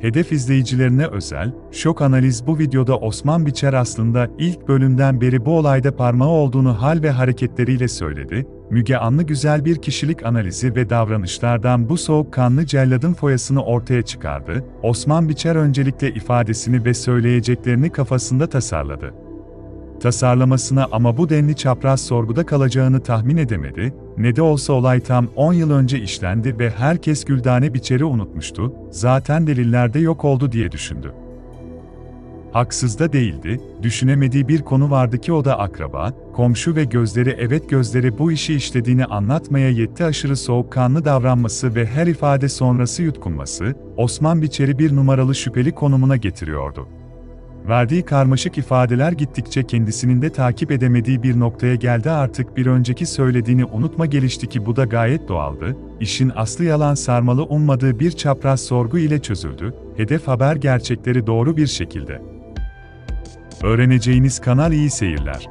Hedef izleyicilerine özel, şok analiz bu videoda Osman Biçer aslında ilk bölümden beri bu olayda parmağı olduğunu hal ve hareketleriyle söyledi. Müge Anlı güzel bir kişilik analizi ve davranışlardan bu soğukkanlı celladın foyasını ortaya çıkardı. Osman Biçer öncelikle ifadesini ve söyleyeceklerini kafasında tasarladı tasarlamasına ama bu denli çapraz sorguda kalacağını tahmin edemedi, ne de olsa olay tam 10 yıl önce işlendi ve herkes Güldane Biçer'i unutmuştu, zaten delillerde yok oldu diye düşündü. Haksız da değildi, düşünemediği bir konu vardı ki o da akraba, komşu ve gözleri evet gözleri bu işi işlediğini anlatmaya yetti aşırı soğukkanlı davranması ve her ifade sonrası yutkunması, Osman Biçer'i bir numaralı şüpheli konumuna getiriyordu. Verdiği karmaşık ifadeler gittikçe kendisinin de takip edemediği bir noktaya geldi artık bir önceki söylediğini unutma gelişti ki bu da gayet doğaldı, işin aslı yalan sarmalı ummadığı bir çapraz sorgu ile çözüldü, hedef haber gerçekleri doğru bir şekilde. Öğreneceğiniz kanal iyi seyirler.